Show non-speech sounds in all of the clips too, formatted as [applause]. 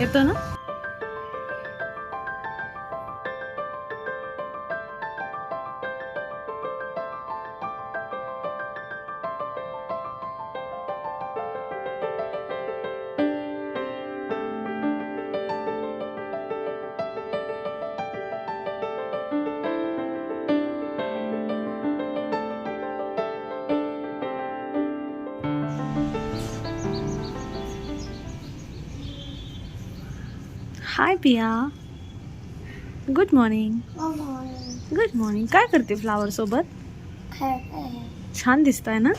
येतो ना? पिया. गुड मॉर्निंग गुड मॉर्निंग काय करते फ्लावर सोबत? छान दिसत आहे ना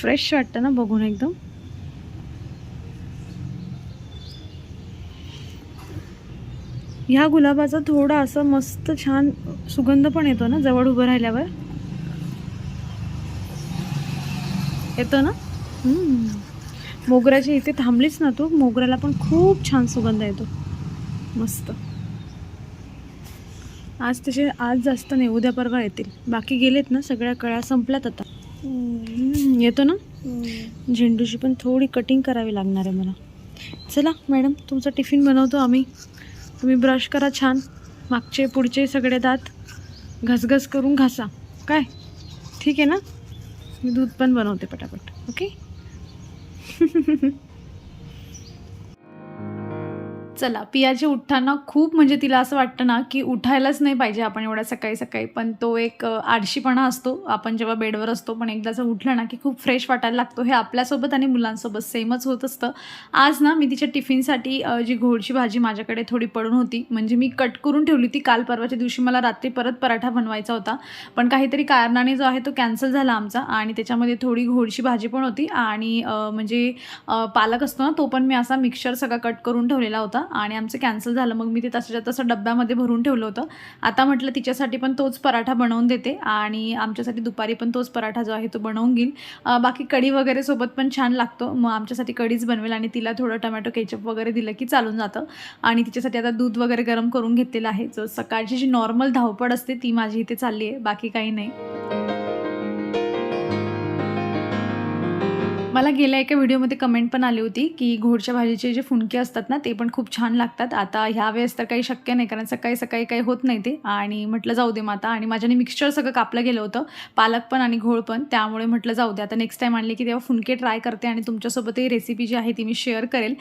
फ्रेश वाटतं ना बघून एकदम? ह्या गुलाबाचा थोडा असं मस्त छान सुगंध पण येतो ना जवळ उभं राहिल्यावर? येतो ना? हम्म. मोगऱ्याच्या इथे थांबलीच ना तू. मोगऱ्याला पण खूप छान सुगंध येतो. मस्त. आज तसे आज जास्त नाही उद्या परवा येतील. बाकी गेलेत ना सगळ्या कळ्या संपल्यात आता. येतो ना? झेंडूची पण थोडी कटिंग करावी लागणार आहे मला. चला मॅडम तुमचा टिफिन बनवतो आम्ही. तुम्ही ब्रश करा छान. मागचे पुढचे सगळे दात घसघस करून घासा. काय? ठीक आहे ना? मी दूध पण बनवते पटापट. ओके? Hehehehe [laughs] चला पियाची उठताना खूप म्हणजे तिला असं वाटतं ना की उठायलाच नाही पाहिजे आपण एवढ्या सकाळी सकाळी. पण तो एक आळशीपणा असतो. आपण जेव्हा बेडवर असतो पण एकदाचं उठलं ना की खूप फ्रेश वाटायला लागतो. हे आपल्यासोबत आणि मुलांसोबत सेमच होत असतं. आज ना मी तिच्या टिफिनसाठी जी घोडची भाजी माझ्याकडे थोडी पडून होती. म्हणजे मी कट करून ठेवली ती काल परवाच्या दिवशी मला रात्री परत पराठा बनवायचा होता. पण काहीतरी कारणाने जो आहे तो कॅन्सल झाला आमचा. आणि त्याच्यामध्ये थोडी घोडची भाजी पण होती. आणि म्हणजे पालक असतो ना तो पण मी असा मिक्सर सगळा कट करून ठेवलेला होता. आणि आमचं कॅन्सल झालं. मग मी ते तसंच्या तसं डब्यामध्ये भरून ठेवलं होतं. आता म्हटलं तिच्यासाठी पण तोच पराठा बनवून देते आणि आमच्यासाठी दुपारी पण तोच पराठा जो आहे तो बनवून घेईल बाकी कढी वगैरे सोबत पण छान लागतो. मग आमच्यासाठी कढीच बनवेल आणि तिला थोडं टमॅटो केचप वगैरे दिलं की चालून जातं. आणि तिच्यासाठी आता दूध वगैरे गरम करून घेतलेलं आहे. जो सकाळची जी नॉर्मल धावपळ असते ती माझी इथे चालली आहे. बाकी काही नाही. मला गेल्या एका व्हिडिओमध्ये कमेंट पण आली होती की घोडच्या भाजीचे जे फुणके असतात ना ते पण खूप छान लागतात. आता ह्या वेळेस तर काही शक्य नाही कारण सकाळी सकाळी काही होत नाही ते. आणि म्हटलं जाऊ दे माता. आणि माझ्याने मिक्सचर सगळं कापलं गेलं होतं. पालक पण आणि घोळ पण. त्यामुळे म्हटलं जाऊ दे. आता नेक्स्ट टाईम आणले की तेव्हा फुणके ट्राय करते आणि तुमच्यासोबत ही रेसिपी जी आहे ती मी शेअर करेल.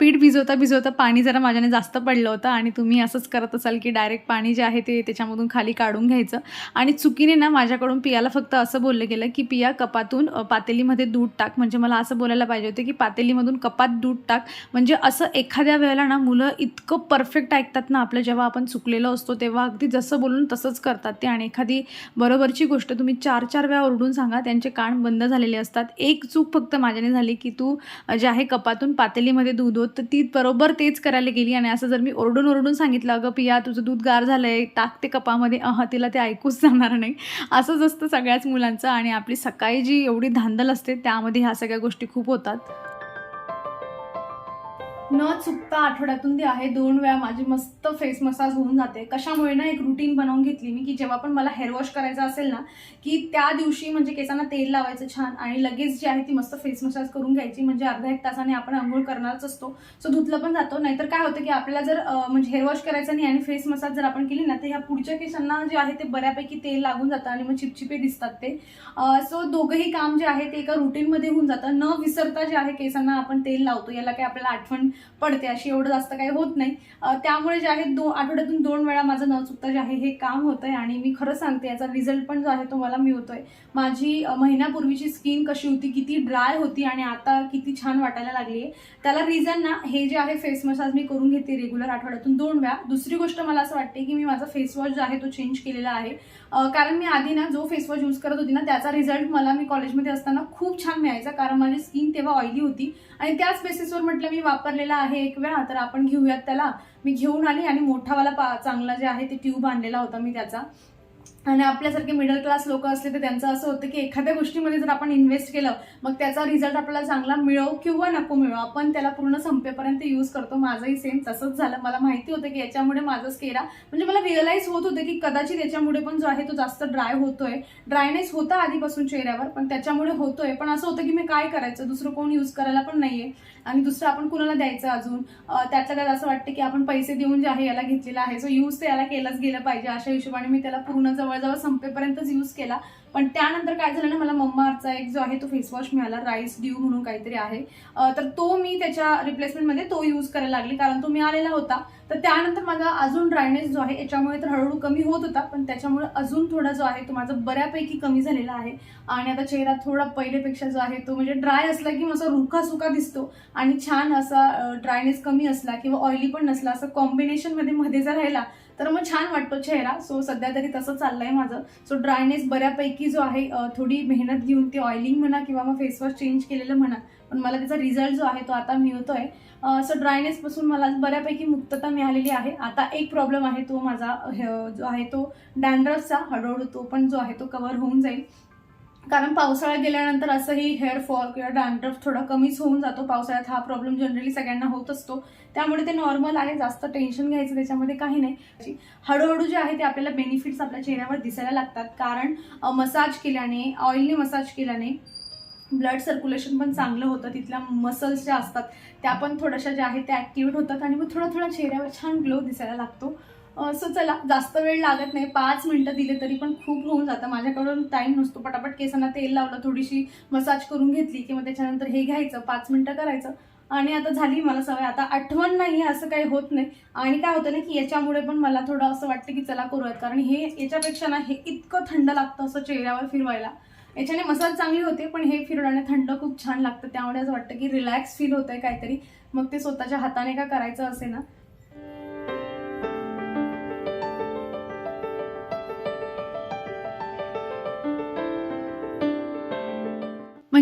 पीठ भिजवता भिजवता पाणी जरा माझ्याने जास्त पडलं होतं आणि तुम्ही असंच करत असाल की डायरेक्ट पाणी जे आहे ते त्याच्यामधून खाली काढून घ्यायचं. आणि चुकीने ना माझ्याकडून पियाला फक्त असं बोललं गेलं की पिया कपातून पातेलीमध्ये दूध टाक. म्हणजे म्हणजे मला असं बोलायला पाहिजे होते की पातेलीमधून कपात दूध टाक. म्हणजे असं एखाद्या वेळेला ना मुलं इतकं परफेक्ट ऐकतात ना आपलं जेव्हा आपण चुकलेलो असतो तेव्हा अगदी जसं बोलून तसंच करतात ते. आणि एखादी बरोबरची गोष्ट तुम्ही चार चार वेळा ओरडून सांगा त्यांचे कान बंद झालेले असतात. एक चूक फक्त माझ्याने झाली की तू जे आहे कपातून पातेलीमध्ये दूध होत तर ती बरोबर तेच करायला गेली. आणि असं जर मी ओरडून ओरडून सांगितलं अगं पिया तुझं दूध गार झालं आहे टाक ते कपामध्ये. अह तिला ते ऐकूच जाणार नाही. असंच असतं सगळ्याच मुलांचं. आणि आपली सकाळी जी एवढी धांदल असते त्यामध्ये ह्या सगळ्या गोष्टी खूप होतात. न चुकता आठवड्यातून ती आहे दोन वेळा माझी मस्त फेस मसाज होऊन जाते. कशामुळे ना एक रुटीन बनवून घेतली मी की जेव्हा पण मला हेअर वॉश करायचा असेल ना की त्या दिवशी म्हणजे केसांना तेल लावायचं छान आणि लगेच जी आहे ती मस्त फेस मसाज करून घ्यायची. म्हणजे अर्धा एक तासाने आपण आंघोळ करणारच असतो. सो धुतलं पण जातो. नाहीतर काय होतं की आपल्याला जर म्हणजे हेअर वॉश करायचं नाही आणि फेस मसाज जर आपण केली ना तर ह्या पुढच्या केसांना जे आहे ते बऱ्यापैकी तेल लागून जातं आणि मग चिपचिपे दिसतात ते. सो दोघंही काम जे आहे ते एका रुटीनमध्ये होऊन जातं. न विसरता जे आहे केसांना आपण तेल लावतो. याला काही आपल्याला आठवण पडते अशी एवढं जास्त काही होत नाही. त्यामुळे जे आहे दो आठवड्यातून दोन वेळा माझं न चुकता जे आहे हे काम होतंय आणि मी खरं सांगते याचा रिझल्ट पण जो आहे तो मला मिळतोय. माझी महिन्यापूर्वीची स्किन कशी होती किती ड्राय होती आणि आता किती छान वाटायला लागली आहे त्याला रिझन ना हे जे आहे फेस मसाज मी करून घेते रेग्युलर आठवड्यातून दोन वेळा. दुसरी गोष्ट मला असं वाटते की मी माझा फेसवॉश जो आहे तो चेंज केलेला आहे. कारण मी आधी ना जो फेसवॉश यूज करत होती ना त्याचा रिझल्ट मला मी कॉलेजमध्ये असताना खूप छान मिळायचा. कारण माझी स्किन तेव्हा ऑइली होती. आणि त्याच बेसिसवर म्हटलं मी वापरलेलं आहे एक वेळा तर आपण घेऊयात त्याला. मी घेऊन आली आणि मोठावाला पा चांगला जे आहे ते ट्यूब आणलेला होता मी त्याचा. आणि आपल्यासारखे मिडल क्लास लोक असले तर त्यांचं असं होतं की एखाद्या गोष्टीमध्ये जर आपण इन्व्हेस्ट केलं मग त्याचा रिझल्ट आपल्याला चांगला मिळो किंवा नको मिळो. आपण त्याला पूर्ण संपेपर्यंत यूज करतो. माझंही सेम तसंच झालं. मला माहिती होतं की याच्यामुळे माझं स्केरा म्हणजे मला रिअलाईज होत होतं की कदाचित याच्यामुळे पण जो आहे तो जास्त ड्राय होतोय. ड्रायनेस होता आधीपासून चेहऱ्यावर पण त्याच्यामुळे होतोय. पण असं होतं की मी काय करायचं? दुसरं कोण यूज करायला पण नाहीये. आणि दुसरं आपण कुणाला द्यायचं अजून? अं, त्यातल्या त्यात असं वाटतं की आपण पैसे देऊन जे आहे याला घेतलेला आहे. सो यूज तर याला केलंच गेलं पाहिजे. अशा हिशोबाने मी त्याला पूर्ण जवळ जवळजवळ संपेपर्यंतच यूज केला. पण त्यानंतर काय झालं ना मला मम्मा एक जो आहे तो फेसवॉश मिळाला राईस ड्यू म्हणून काहीतरी आहे. तर तो मी त्याच्या रिप्लेसमेंटमध्ये तो यूज करायला लागली. कारण तो मिळालेला होता. तर त्यानंतर माझा अजून ड्रायनेस जो आहे याच्यामुळे तर हळूहळू कमी होत होता पण त्याच्यामुळे अजून थोडा जो आहे तो माझा बऱ्यापैकी कमी झालेला आहे. आणि आता चेहरा थोडा पहिलेपेक्षा जो आहे तो म्हणजे ड्राय असला की असा रुखा सुका दिसतो आणि छान असा ड्रायनेस कमी असला किंवा ऑइली पण नसला असं कॉम्बिनेशनमध्ये मध्ये जर राहिला तर मग छान वाटतो चेहरा. सो सध्या तरी तसं चाललंय माझं. सो ड्रायनेस बऱ्यापैकी जो आहे थोडी मेहनत घेऊन ते ऑइलिंग म्हणा किंवा मग फेसवॉश चेंज केलेलं म्हणा पण मला त्याचा रिझल्ट जो आहे तो आता मिळतोय. सो ड्रायनेसपासून मला बऱ्यापैकी मुक्तता मिळालेली आहे. आता एक प्रॉब्लेम आहे तो माझा हे- जो आहे तो डॅन्ड्रफचा हळूहळू तो पण जो आहे तो कवर होऊन जाईल. कारण पावसाळा गेल्यानंतर असंही हेअर फॉल किंवा डॅन्ड्रफ थोडा कमीच होऊन जातो. पावसाळ्यात हा प्रॉब्लेम जनरली सगळ्यांना होत असतो. त्यामुळे ते नॉर्मल आहे जास्त टेन्शन घ्यायचं त्याच्यामध्ये काही नाही. हळूहळू जे आहे ते आपल्याला बेनिफिट्स आपल्या चेहऱ्यावर दिसायला लागतात. कारण मसाज केल्याने ऑइलने मसाज केल्याने ब्लड सर्क्युलेशन पण चांगलं होतं तिथल्या मसल्स ज्या असतात त्या पण थोड्याशा ज्या आहेत त्या ॲक्टिवेट होतात आणि मग थोडा थोडा चेहऱ्यावर छान ग्लो दिसायला लागतो. सो चला जास्त वेळ लागत नाही पाच मिनटं दिले तरी पण खूप होऊन जातं. माझ्याकडून टाईम नसतो पटापट केसांना तेल लावलं थोडीशी मसाज करून घेतली किंवा त्याच्यानंतर हे घ्यायचं पाच मिनटं करायचं. आणि आता झाली मला सवय आता आठवण नाही असं काही होत नाही. आणि काय होतं ना की याच्यामुळे पण मला थोडं असं वाटतं की चला करूयात. कारण हे याच्यापेक्षा ना हे इतकं थंड लागतं असं चेहऱ्यावर फिरवायला. याच्याने मसाज चांगली होते पण हे फिरवल्याने थंड खूप छान लागतं. त्यामुळे असं वाटतं की रिलॅक्स फील होतंय काहीतरी. मग ते स्वतःच्या हाताने का करायचं असे ना?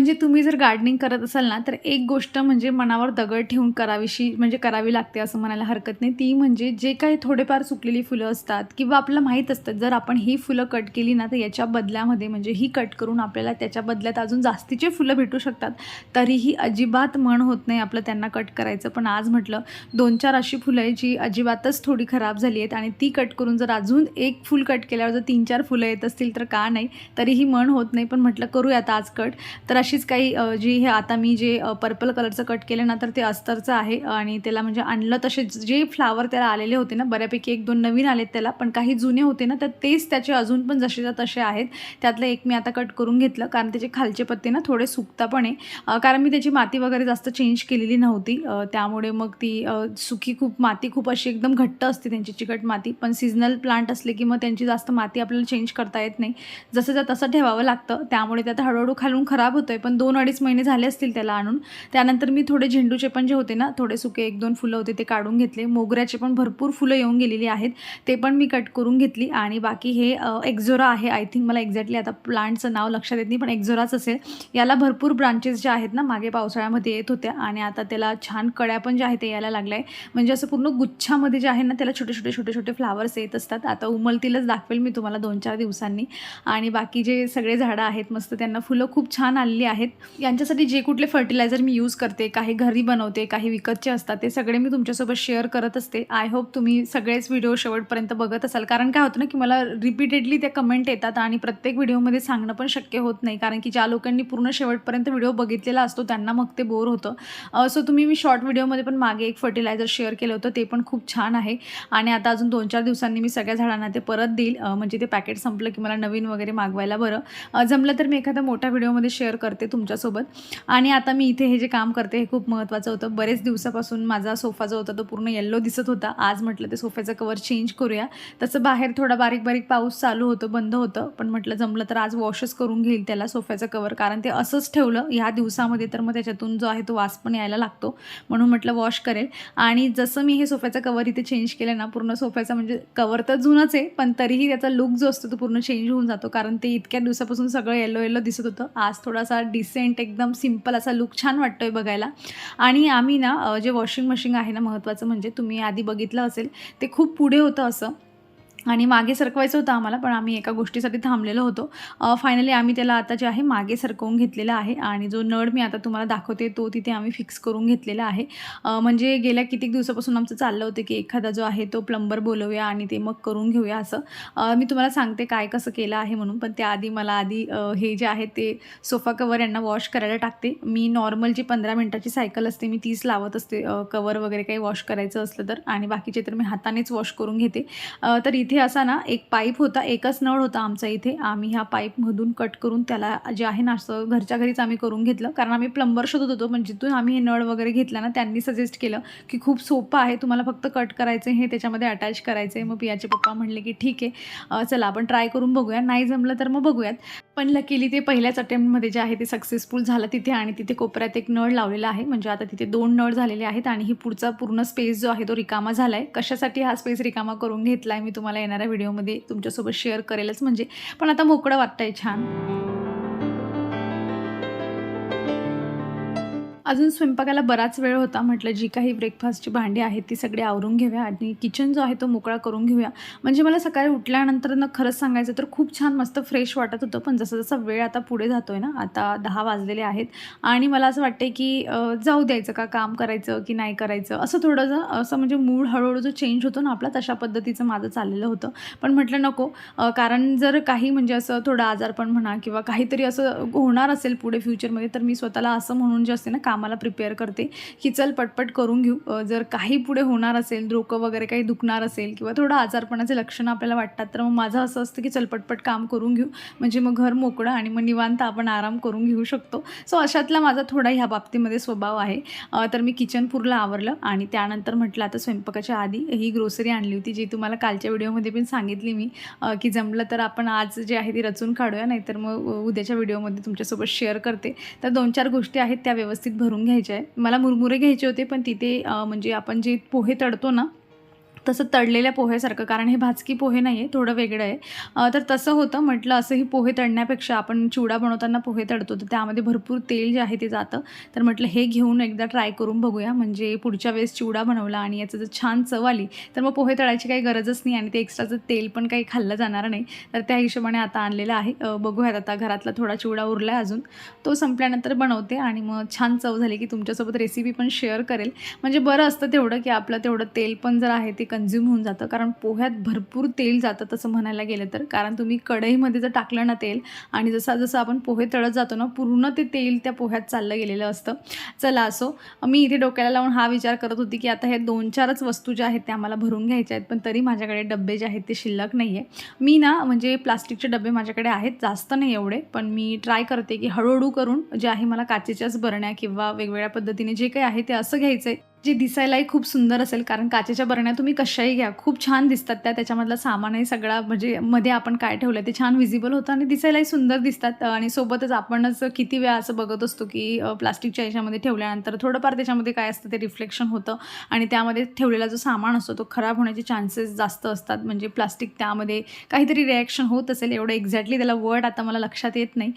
म्हणजे तुम्ही जर गार्डनिंग करत असाल ना तर एक गोष्ट म्हणजे मनावर दगड ठेवून करावीशी म्हणजे करावी लागते असं म्हणायला हरकत नाही. ती म्हणजे जे काही थोडेफार सुकलेली फुलं असतात किंवा आपल्याला माहीत असतात जर आपण ही फुलं कट केली ना तर याच्या बदल्यामध्ये म्हणजे ही कट करून आपल्याला त्याच्या बदल्यात अजून जास्तीचे फुलं भेटू शकतात. तरीही अजिबात मन होत नाही आपलं त्यांना कट करायचं. पण आज म्हटलं दोन चार अशी फुलं आहे जी अजिबातच थोडी खराब झाली आहेत आणि ती कट करून जर अजून एक फुल कट केल्यावर जर तीन चार फुलं येत असतील तर का नाही? तरीही मन होत नाही. पण म्हटलं करूयात आज कट तर अशी अशीच काही जी हे आता मी जे पर्पल कलरचं कट केलं ना तर ते अस्तरचं आहे. आणि त्याला म्हणजे आणलं तसे जे फ्लावर त्याला आलेले होते ना बऱ्यापैकी एक दोन नवीन आलेत त्याला पण काही जुने होते ना तर तेच त्याचे अजून पण जसेच्या तसे आहेत. त्यातलं एक मी आता कट करून घेतलं कारण त्याचे खालचे पत्ते ना थोडे सुकता पण आहे कारण मी त्याची माती वगैरे जास्त चेंज केलेली नव्हती. त्यामुळे मग ती सुकी खूप माती खूप अशी एकदम घट्ट असते त्यांची चिकट माती. पण सीझनल प्लांट असले की मग त्यांची जास्त माती आपल्याला चेंज करता येत नाही. जसं तसं ठेवावं लागतं त्यामुळे ते आता हळूहळू खालून खराब होतोय पण दोन अडीच महिने झाले असतील त्याला आणून. त्यानंतर मी थोडे झेंडूचे पण जे होते ना थोडे सुके एक दोन फुलं होते ते काढून घेतले. मोगऱ्याचे पण भरपूर फुलं येऊन गेलेली आहेत. ते पण मी कट करून घेतली आणि बाकी हे एक्झोरा आहे. आय थिंक मला एक्झॅक्टली आता प्लांटचं नाव लक्षात येत नाही पण एक्झोराच असेल. याला भरपूर ब्रांचेस ज्या आहेत ना मागे पावसाळ्यामध्ये येत होत्या आणि आता त्याला छान कळ्या पण ज्या आहेत ते यायला लागल्या आहे म्हणजे असं पूर्ण गुच्छामध्ये जे आहे ना त्याला छोटे छोटे छोटे छोटे फ्लावर्स येत असतात. आता उमलतीलच दाखवेल मी तुम्हाला दोन चार दिवसांनी. आणि बाकी जे सगळे झाडं आहेत मस्त त्यांना फुलं खूप छान आलेली आहेत. यांच्यासाठी जे कुठले फर्टिलायझर मी यूज करते काही घरी बनवते काही विकतचे असतात ते सगळे मी तुमच्यासोबत शेअर करत असते. आय होप तुम्ही सगळेच व्हिडिओ शेवटपर्यंत बघत असाल. कारण काय होतं ना की मला रिपीटेडली त्या कमेंट येतात आणि प्रत्येक व्हिडिओमध्ये सांगणं पण शक्य होत नाही. कारण की ज्या लोकांनी पूर्ण शेवटपर्यंत व्हिडिओ बघितलेला असतो त्यांना मग ते बोर होतं. सो तुम्ही मी शॉर्ट व्हिडिओमध्ये पण मागे एक फर्टिलायझर शेअर केलं होतं. ते पण खूप छान आहे. आणि आता अजून दोन चार दिवसांनी मी सगळ्या झाडांना ते परत देईल. म्हणजे ते पॅकेट संपलं की मला नवीन वगैरे मागवायला बरं. जमलं तर मी एखाद्या मोठ्या व्हिडिओमध्ये शेअर करते. तुमच्यासोबत. आणि आता मी इथे हे जे काम करते हे खूप महत्त्वाचं होतं. बरेच दिवसापासून माझा सोफा जो होता तो पूर्ण येल्लो दिसत होता. आज म्हटलं ते सोफ्याचं कवर चेंज करूया. तसं बाहेर थोडा बारीक बारीक पाऊस चालू होतं बंद होतं. पण म्हटलं जमलं तर आज वॉशच करून घेईल त्याला सोफ्याचं कवर कारण ते असंच ठेवलं. ह्या दिवसामध्ये तर मग त्याच्यातून जो आहे तो वास पण यायला लागतो. म्हणून म्हटलं वॉश करेल. आणि जसं मी हे सोफ्याचं कवर इथे चेंज केलं ना पूर्ण सोफ्याचा म्हणजे कवर तर जुनंच आहे. पण तरीही त्याचा लुक जो असतो तो पूर्ण चेंज होऊन जातो. कारण ते इतक्या दिवसापासून सगळं येलो येलो दिसत होतं. आज थोडासा डिसेंट एकदम सिंपल असा लुक छान वाटतो आहे बघायला. आणि आम्ही ना जे वॉशिंग मशीन आहे ना महत्त्वाचं म्हणजे तुम्ही आधी बघितलं असेल ते खूप पुढे होतं असं. आणि मागे सरकवायचं होतं आम्हाला पण आम्ही एका गोष्टीसाठी थांबलेलो होतो. फायनली आम्ही त्याला आता जे आहे मागे सरकवून घेतलेला आहे आणि जो नळ मी आता तुम्हाला दाखवते तो तिथे आम्ही फिक्स करून घेतलेला आहे. म्हणजे गेल्या कितीक दिवसापासून आमचं चाललं होतं की एखादा जो आहे तो प्लंबर बोलवूया आणि ते मग करून घेऊया असं. मी तुम्हाला सांगते काय कसं केलं आहे म्हणून पण त्याआधी मला आधी हे जे आहे ते सोफा कवर यांना वॉश करायला टाकते. मी नॉर्मल जी पंधरा मिनटाची सायकल असते मी तीच लावत असते कवर वगैरे काही वॉश करायचं असलं तर. आणि बाकीचे तर मी हातानेच वॉश करून घेते. तर इथे असा ना एक पाईप होता एकच नळ होता आमचा इथे. आम्ही ह्या पाईपमधून कट करून त्याला जे आहे ना असं घरच्या घरीच आम्ही करून घेतलं. कारण आम्ही प्लंबर शोधत होतो पण जिथून आम्ही हे नळ वगैरे घेतला ना त्यांनी सजेस्ट केलं की खूप सोपं आहे तुम्हाला फक्त कट करायचं हे त्याच्यामध्ये अटॅच करायचं. आहे मग पियाचे पप्पा म्हणले की ठीक आहे चला आपण ट्राय करून बघूया. नाही जमलं तर मग बघूयात. पण लकीली ते पहिल्याच अटेम्प्टमध्ये जे आहे ते सक्सेसफुल झालं तिथे आणि तिथे कोपऱ्यात एक नळ लावलेला आहे. म्हणजे आता तिथे दोन नळ झालेले आहेत आणि ही पुढचा पूर्ण स्पेस जो आहे तो रिकामा झाला आहे कशासाठी हा स्पेस रिकामा करून घेतला आहे मी तुम्हाला येणाऱ्या व्हिडिओमध्ये तुमच्यासोबत शेअर करेलच. म्हणजे पण आता मोकळं वाटतंय छान. अजून स्वयंपाकाला बराच वेळ होता म्हटलं जी काही ब्रेकफास्टची भांडी आहेत ती सगळी आवरून घेऊया आणि किचन जो आहे तो मोकळा करून घेऊया. म्हणजे मला सकाळी उठल्यानंतर ना खरंच सांगायचं तर खूप छान मस्त फ्रेश वाटत होतं पण जसं जसा वेळ आता पुढे जातो आहे ना आता दहा वाजलेले आहेत आणि मला असं वाटते की जाऊ द्यायचं का काम करायचं की नाही करायचं असं थोडंसं असं म्हणजे मूड हळूहळू जो चेंज होतो ना आपला तशा पद्धतीचं माझं चाललेलं होतं. पण म्हटलं नको कारण जर काही म्हणजे असं थोडं आजारपण म्हणा किंवा काहीतरी असं होणार असेल पुढे फ्युचरमध्ये तर मी स्वतःला असं म्हणून जे असते ना काम कामाला प्रिपेअर करते. की चल पटपट करून घेऊ. जर काही पुढे होणार असेल डोकं वगैरे काही दुखणार असेल किंवा थोडं आजारपणाचे लक्षणं आपल्याला वाटतात तर मग माझं असं असतं की चल पटपट काम करून घेऊ. म्हणजे मग घर मोकळं आणि मग निवांत आपण आराम करून घेऊ शकतो. सो अशातला माझा थोडा ह्या बाबतीमध्ये स्वभाव आहे. तर मी किचन पूर्ण आवरलं आणि त्यानंतर म्हटलं आता स्वयंपाकाच्या आधी ही ग्रोसरी आणली होती जी तुम्हाला कालच्या व्हिडिओमध्ये पण सांगितली मी. की जमलं तर आपण आज जे आहे ती रचून काढूया नाहीतर मग उद्याच्या व्हिडिओमध्ये तुमच्यासोबत शेअर करते. तर दोन चार गोष्टी आहेत त्या व्यवस्थित भरून घ्यायच्या आहे मला मुरमुरे घ्यायचे होते पण तिथे म्हणजे आपण जे पोहे तळतो ना तसं तळलेल्या पोह्यासारखं कारण हे भाजकी पोहे नाही आहे थोडं वेगळं आहे. तर तसं होतं म्हटलं असंही पोहे तळण्यापेक्षा आपण चिवडा बनवताना पोहे तळतो तर त्यामध्ये भरपूर तेल जे आहे ते जातं. तर म्हटलं हे घेऊन एकदा ट्राय करून बघूया म्हणजे पुढच्या वेळेस चिवडा बनवला आणि याचं जर छान चव आली तर मग पोहे तळायची काही गरजच नाही आणि ते एक्स्ट्राचं तेल पण काही खाल्लं जाणार नाही तर त्या हिशोबाने आता आणलेलं आहे. बघूयात आता घरातला थोडा चिवडा उरला आहे अजून. तो संपल्यानंतर बनवते आणि मग छान चव झाली की तुमच्यासोबत रेसिपी पण शेअर करेल. म्हणजे बरं असतं तेवढं की आपलं तेवढं तेल पण जर आहे ते कन्झ्युम होऊन जातं. कारण पोह्यात भरपूर तेल जातं तसं म्हणायला गेलं तर. कारण तुम्ही कढईमध्ये जर टाकलं ना तेल आणि जसं जसं आपण पोहे तळत जातो ना पूर्ण ते तेल त्या पोह्यात चाललं गेलेलं असतं. चला असो मी इथे डोक्याला लावून हा विचार करत होती की आता हे दोन चारच वस्तू ज्या आहेत त्या मला भरून घ्यायच्या आहेत. पण तरी माझ्याकडे डबे जे आहेत ते शिल्लक नाही आहे मी ना म्हणजे प्लास्टिकचे डबे माझ्याकडे आहेत. जास्त नाही एवढे. पण मी ट्राय करते की हळूहळू करून जे आहे मला काचेच्याच बरण्या किंवा वेगवेगळ्या पद्धतीने जे काही आहे ते असं घ्यायचं आहे जे दिसायलाही खूप सुंदर असेल कारण काचेच्या बरण्या तुम्ही कशाही घ्या. खूप छान दिसतात त्या त्याच्यामधला सामानही सगळा म्हणजे मध्ये आपण काय ठेवलं ते छान विजिबल होतं आणि दिसायलाही सुंदर दिसतात. आणि सोबतच आपणच किती वेळा असं बघत असतो की प्लास्टिकच्या याच्यामध्ये ठेवल्यानंतर थोडंफार त्याच्यामध्ये काय असतं ते रिफ्लेक्शन होतं आणि त्यामध्ये ठेवलेला जो सामान असतो तो खराब होण्याचे चान्सेस जास्त असतात. म्हणजे प्लास्टिक त्यामध्ये काहीतरी रिॲक्शन होत असेल एवढं एक्झॅक्टली त्याला वर्ड आता मला लक्षात येत नाही.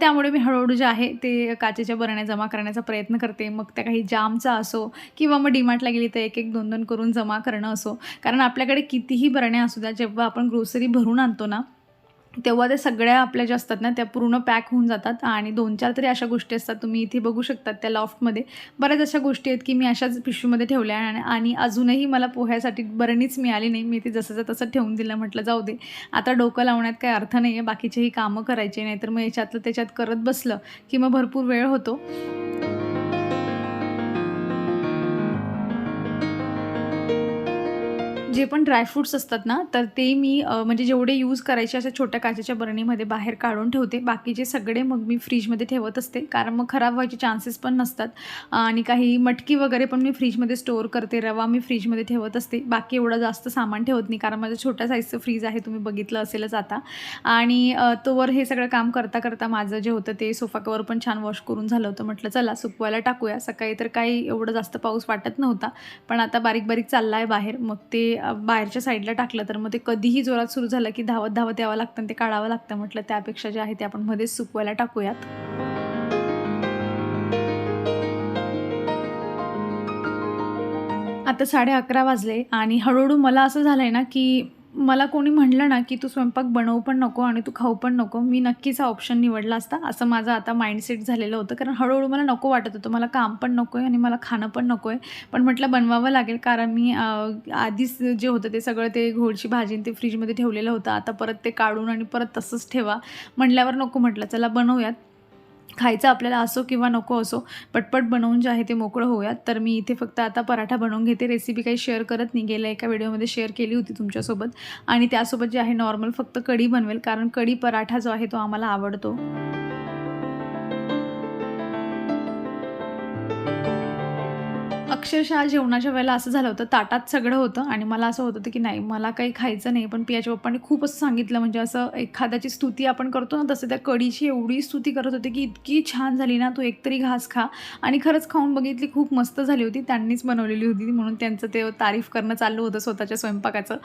त्यामुळे मी हळूहळू जे आहे ते काचेच्या बरण्या जमा करण्याचा प्रयत्न करते. मग त्या काही जामचा असो की किंवा मग डीमार्टला गेली तर एक एक दोन दोन करून जमा करणं असो. कारण आपल्याकडे कितीही बरण्या असू द्या जेव्हा आपण ग्रोसरी भरून आणतो ना तेव्हा त्या सगळ्या आपल्या ज्या असतात ना त्या पूर्ण पॅक होऊन जातात. आणि दोन चार तरी अशा गोष्टी असतात तुम्ही इथे बघू शकतात त्या लॉफ्टमध्ये बऱ्याच अशा गोष्टी आहेत की मी अशाच पिशवीमध्ये ठेवल्या आणि आणि अजूनही मला पोह्यासाठी बरणीच मिळाली नाही. मी ते जसंचं तसं ठेवून दिलं म्हटलं जाऊ दे. आता डोकं लावण्यात काही अर्थ नाही आहे बाकीचेही कामं करायचे नाही तर मग याच्यातलं त्याच्यात करत बसलं की मग भरपूर वेळ होतो. जे पण ड्रायफ्रूट्स असतात ना तर ते मी म्हणजे जेवढे यूज करायचे अशा छोट्या काचेच्या बरणीमध्ये बाहेर काढून ठेवते. बाकीचे सगळे मग मी फ्रीजमध्ये ठेवत असते. कारण मग खराब व्हायचे चान्सेस पण नसतात. आणि काही मटकी वगैरे पण मी फ्रीजमध्ये स्टोअर करते. रवा मी फ्रीजमध्ये ठेवत असते. बाकी एवढं जास्त सामान ठेवत नाही. कारण माझं छोट्या साईजचं फ्रीज आहे. तुम्ही बघितलं असेलच आता. आणि तोवर हे सगळं काम करता करता माझं जे होतं ते सोफा कवर पण छान वॉश करून झालं होतं. म्हटलं चला सुकवायला टाकूया. सकाळी तर काही एवढं जास्त पाऊस वाटत नव्हता. पण आता बारीक बारीक चालला आहे बाहेर. मग ते बाहेरच्या साईडला टाकलं तर मग ते कधीही जोरात सुरू झालं की धावत धावत यावं लागतं आणि ते काढावं लागतं म्हटलं त्यापेक्षा जे आहे ते आपण मध्येच सुकवायला टाकूयात. आता साडे अकरा वाजले आणि हळूहळू मला असं झालं आहे ना की मला कोणी म्हटलं ना की तू स्वयंपाक बनवू पण नको आणि तू खाऊ पण नको मी नक्कीच हा ऑप्शन निवडला असता. असं माझं आता माइंडसेट झालेलं होतं. कारण हळूहळू मला नको वाटत होतं. मला काम पण नको आहे आणि मला खाणं पण नको आहे पण म्हटलं बनवावं लागेल. कारण मी आधीच जे होतं ते सगळं ते घोळची भाजी ते फ्रीजमध्ये ठेवलेलं होतं. आता परत ते काढून आणि परत तसंच ठेवा. म्हटल्यावर नको म्हटलं. चला बनवूयात. खायचं आपल्याला असो किंवा नको असो पटपट बनवून जे आहे ते मोकळं होऊयात. तर मी इथे फक्त आता पराठा बनवून घेते. रेसिपी काही शेअर करत नाही गेल्या एका व्हिडिओमध्ये शेअर केली होती तुमच्यासोबत. आणि त्यासोबत जे आहे नॉर्मल फक्त कढी बनवेल कारण कढी पराठा जो आहे तो आम्हाला आवडतो. अक्षरशः जेवणाच्या वेळेला असं झालं होतं ताटात सगळं होतं आणि मला असं होत होतं की नाही मला काही खायचं नाही पण पियाच्या पप्पाने खूप असं सांगितलं. म्हणजे असं एखाद्याची स्तुती आपण करतो ना तसं त्या कढीची एवढी स्तुती करत होते की इतकी छान झाली ना तू एकतरी घास खा. आणि खरंच खाऊन बघितली खूप मस्त झाली होती. त्यांनीच बनवलेली होती म्हणून त्यांचं ते तारीफ करणं चालू होतं स्वतःच्या स्वयंपाकाचं.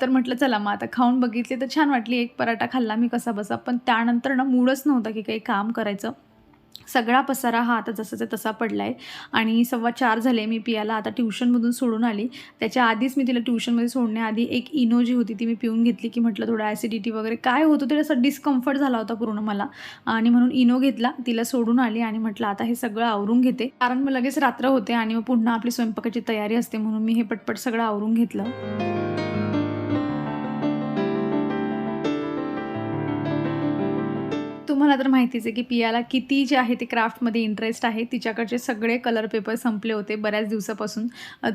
तर म्हटलं चला मग आता खाऊन बघितले तर छान वाटली एक पराठा खाल्ला मी कसा बसा पण त्यानंतर ना मूडच नव्हता की काही काम करायचं. सगळा पसारा हा आता जसाचा तसा पडला आहे आणि सव्वा चार झाले मी पियाला आता ट्युशनमधून सोडून आली. त्याच्या आधीच मी तिला ट्युशनमध्ये सोडण्याआधी एक इनो जी होती ती मी पिऊन घेतली की म्हटलं थोडं ॲसिडिटी वगैरे काय होतं ते असं डिस्कम्फर्ट झाला होता पूर्ण मला. आणि म्हणून इनो घेतला तिला सोडून आली आणि म्हटलं आता हे सगळं आवरून घेते. कारण मग लगेच रात्र होते आणि मग पुन्हा आपली स्वयंपाकाची तयारी असते म्हणून मी हे पटपट सगळं आवरून घेतलं. तुम्हाला तर माहितीच आहे की पियाला किती जे आहे ते क्राफ्टमध्ये इंटरेस्ट आहे. तिच्याकडचे सगळे कलर पेपर संपले होते बऱ्याच दिवसापासून.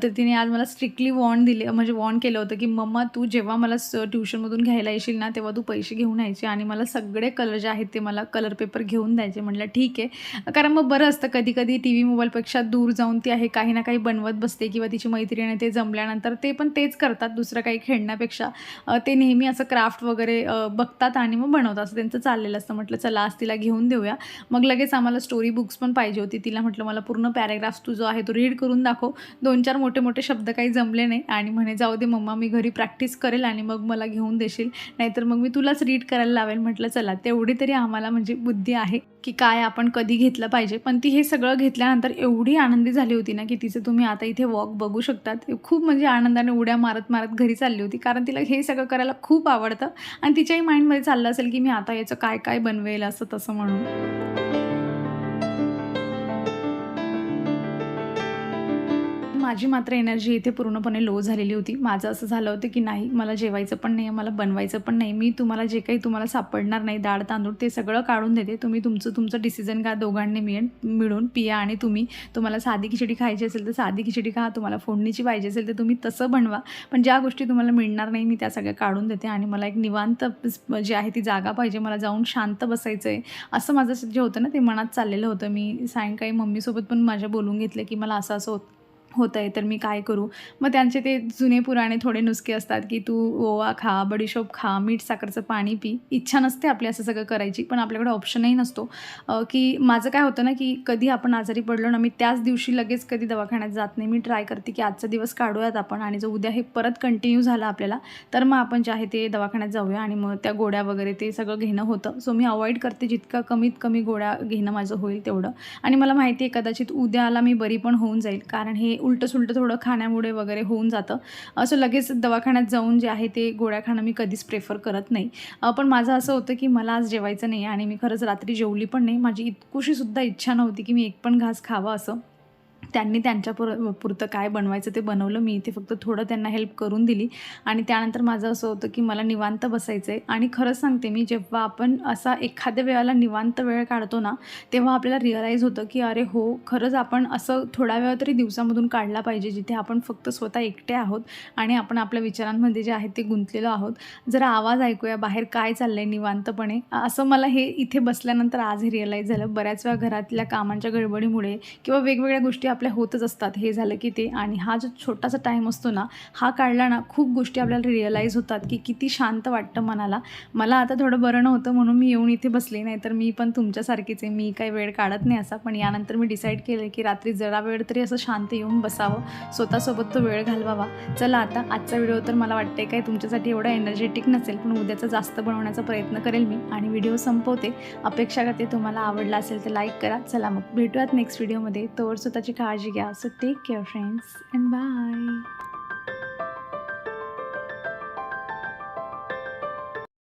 तर तिने आज मला स्ट्रिक्टली वॉर्न दिले म्हणजे वॉर्न केलं होतं की मम्मा तू जेव्हा मला स ट्युशनमधून घ्यायला येशील ना तेव्हा तू पैसे घेऊन यायचे आणि मला सगळे कलर जे आहेत ते मला कलर पेपर घेऊन द्यायचे. म्हटलं ठीक आहे. कारण मग बरं असतं कधी कधी टी व्ही मोबाईलपेक्षा दूर जाऊन ती आहे काही ना काही बनवत बसते किंवा तिची मैत्रीण आहे ते जमल्यानंतर ते पण तेच करतात दुसरं काही खेळण्यापेक्षा. ते नेहमी असं क्राफ्ट वगैरे बघतात आणि मग बनवतात असं त्यांचं चाललेलं असतं. म्हटलं चला आज तिला घेऊन देऊया. मग लगेच आम्हाला स्टोरी बुक्स पण पाहिजे होती. तिला म्हटलं मला पूर्ण पॅरेग्राफ्स तू जो आहे तो रीड करून दाखव. दोन चार मोठे मोठे शब्द काही जमले नाही. आणि म्हणे जाऊ दे मम्मा मी घरी प्रॅक्टिस करेल आणि मग मला घेऊन देशील. नाहीतर मग मी तुलाच रीड करायला लावेल. म्हटलं चला तेवढी तरी आम्हाला म्हणजे बुद्धी आहे. की काय आपण कधी घेतलं पाहिजे. पण ती हे सगळं घेतल्यानंतर एवढी आनंदी झाली होती ना की तिचं तुम्ही आता इथे वॉक बघू शकतात. खूप म्हणजे आनंदाने उड्या मारत मारत घरी चालली होती. कारण तिला हे सगळं करायला खूप आवडतं. आणि तिच्याही माइंडमध्ये चाललं असेल की मी आता याचं काय काय बनवेल असं तसं म्हणून. माझी मात्र एनर्जी इथे पूर्णपणे लो झालेली होती. माझं असं झालं होतं की नाही मला जेवायचं पण नाही मला बनवायचं पण नाही. मी तुम्हाला जे काही तुम्हाला सापडणार नाही डाळ तांदूळ ते सगळं काढून देते. तुम्ही तुमचं तुमचं डिसिजन घ्या दोघांनी मिळून मिळून पिया आणि तुम्ही तुम्हाला साधी खिचडी खायची असेल तर साधी खिचडी खा तुम्हाला फोडणीची पाहिजे असेल तर तुम्ही तसं बनवा. पण ज्या गोष्टी तुम्हाला मिळणार नाही मी त्या सगळ्या काढून देते आणि मला एक निवांत जी आहे ती जागा पाहिजे. मला जाऊन शांत बसायचं आहे असं माझं जे होतं ना ते मनात चाललेलं होतं. मी सायंकाळी मम्मीसोबत पण माझ्या बोलून घेतलं की मला असं असं होतं होतं आहे तर मी काय करू? मग त्यांचे ते जुने पुराणे थोडे नुसके असतात की तू ओवा खा बडीशोप खा मीठ साखरचं पाणी पी. इच्छा नसते आपली असं सगळं करायची पण आपल्याकडे ऑप्शनही नसतो. की माझं काय होतं ना की कधी आपण आजारी पडलो ना मी त्याच दिवशी लगेच कधी दवाखान्यात जात नाही. मी ट्राय करते की आजचा दिवस काढूयात आपण आणि जर उद्या हे परत कंटिन्यू झालं आपल्याला तर मग आपण जे आहे ते दवाखान्यात जाऊया आणि मग त्या गोळ्या वगैरे ते सगळं घेणं होतं. सो मी अवॉइड करते जितकं कमीत कमी गोळ्या घेणं माझं होईल तेवढं. आणि मला माहिती आहे कदाचित उद्याला मी बरी पण होऊन जाईल कारण हे उलटं सुलटं थोडं खाण्यामुळे वगैरे होऊन जातं. असं लगेच दवाखान्यात जाऊन जे आहे ते गोळ्या खाणं मी कधीच प्रेफर करत नाही. पण माझं असं होतं की मला आज जेवायचं नाही आणि मी खरंच रात्री जेवली पण नाही. माझी इतकुशीसुद्धा इच्छा नव्हती की मी एक पण घास खावा असं. त्यांनी त्यांच्या पुर पुरतं काय बनवायचं ते बनवलं. मी इथे फक्त थोडं त्यांना हेल्प करून दिली. आणि त्यानंतर माझं असं होतं की मला निवांत बसायचं आहे आणि खरंच सांगते मी जेव्हा आपण असा एखाद्या वेळेला निवांत वेळ काढतो ना तेव्हा आपल्याला रिअलाईज होतं की अरे हो खरंच आपण असं थोडा वेळ तरी दिवसामधून काढला पाहिजे जिथे आपण फक्त स्वतः एकटे आहोत आणि आपण आपल्या विचारांमध्ये जे आहे ते गुंतलेलो आहोत. जरा आवाज ऐकूया बाहेर काय चाललं आहे निवांतपणे. असं मला हे इथे बसल्यानंतर आज हे रिअलाईज झालं. बऱ्याच वेळा घरातल्या कामांच्या गडबडीमुळे किंवा वेगवेगळ्या गोष्टी आपल्या होतच असतात. हे झालं की ते. आणि हा जो छोटासा टाईम असतो ना हा काढला ना खूप गोष्टी आपल्याला रिअलाईज होतात की किती शांत वाटतं मनाला. मला आता थोडं बरं नव्हतं म्हणून मी येऊन इथे बसले. नाही तर मी पण तुमच्यासारखीच आहे. मी काही वेळ काढत नाही असा. पण यानंतर मी डिसाईड केलं की रात्री जरा वेळ तरी असं शांत येऊन बसावं. स्वतःसोबत तो वेळ घालवावा. चला आता आजचा व्हिडिओ तर मला वाटते काय तुमच्यासाठी एवढा एनर्जेटिक नसेल पण उद्याचा जास्त बनवण्याचा प्रयत्न करेल मी. आणि व्हिडिओ संपवते. अपेक्षा करते तुम्हाला आवडला असेल तर लाईक करा. चला मग भेटूयात नेक्स्ट व्हिडिओमध्ये तोवर स्वतःची काळजी घ्या so take care friends and bye